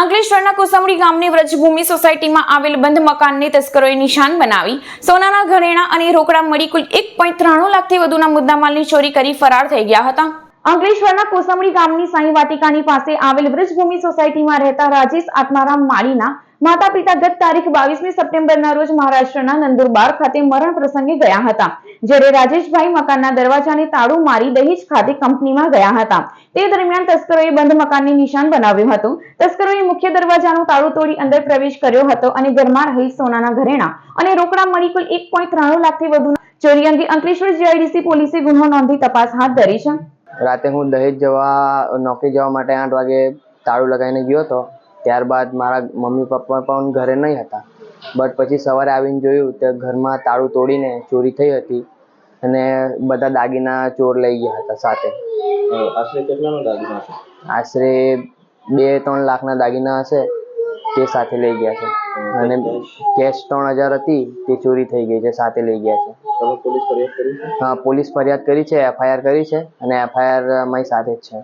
અંકલેશ્વરના કોસમડી ગામની વ્રજભૂમિ સોસાયટીમાં આવેલ બંધ મકાનને તસ્કરોએ નિશાન બનાવી. સોનાના ઘરેણા અને રોકડા મળી કુલ એક પોઈન્ટ ત્રાણું લાખથી વધુના મુદ્દામાલની ચોરી કરી ફરાર થઈ ગયા હતા. અંકલેશ્વરના કોસંબડી ગામની સાંઈ વાટિકાની પાસે આવેલ વ્રજભૂમિ સોસાયટીમાં રહેતા રાજેશ આત્મારામ માળીના માતા પિતા ગત તારીખ બાવીસમી સપ્ટેમ્બરના રોજ મહારાષ્ટ્રના નંદુરબાર ખાતે મરણ પ્રસંગે ગયા હતા. જ્યારે રાજેશભાઈ મકાનના દરવાજાને તાળું મારી દહેજ ખાતે કંપનીમાં ગયા હતા. તે દરમિયાન તસ્કરોએ બંધ મકાનની નિશાન બનાવ્યું હતું. તસ્કરોએ મુખ્ય દરવાજાનું તાળું તોડી અંદર પ્રવેશ કર્યો હતો અને ઘરમાં રહેલ સોનાના ઘરેણા અને રોકડા મળી કુલ એક પોઈન્ટ ત્રાણું લાખથી વધુ ચોરી અંગે અંકલેશ્વર જીઆઈડીસી પોલીસે ગુનો નોંધી તપાસ હાથ ધરી છે. રાતે હું દહેજ જવા નોકરી જવા માટે આઠ વાગે તાળું લગાવીને ગયો હતો. ત્યારબાદ મારા મમ્મી પપ્પા પણ ઘરે નહીં હતા. બટ પછી સવારે આવીને જોયું તો ઘરમાં તાળું તોડીને ચોરી થઈ હતી અને બધા દાગીના ચોર લઈ ગયા હતા સાથે. આશરે કેટલાનો દાગીના આશરે બે ત્રણ લાખના દાગીના હશે. તે સાથે લઈ ગયા છે. અને કેશ ત્રણ હજાર હતી તે ચોરી થઈ ગઈ છે સાથે લઈ ગયા છે. તમે પોલીસ ફરિયાદ કરી છે? હા પોલીસ ફરિયાદ કરી છે એફઆઈઆર કરી છે અને એફઆઈઆર મારી સાથે જ છે.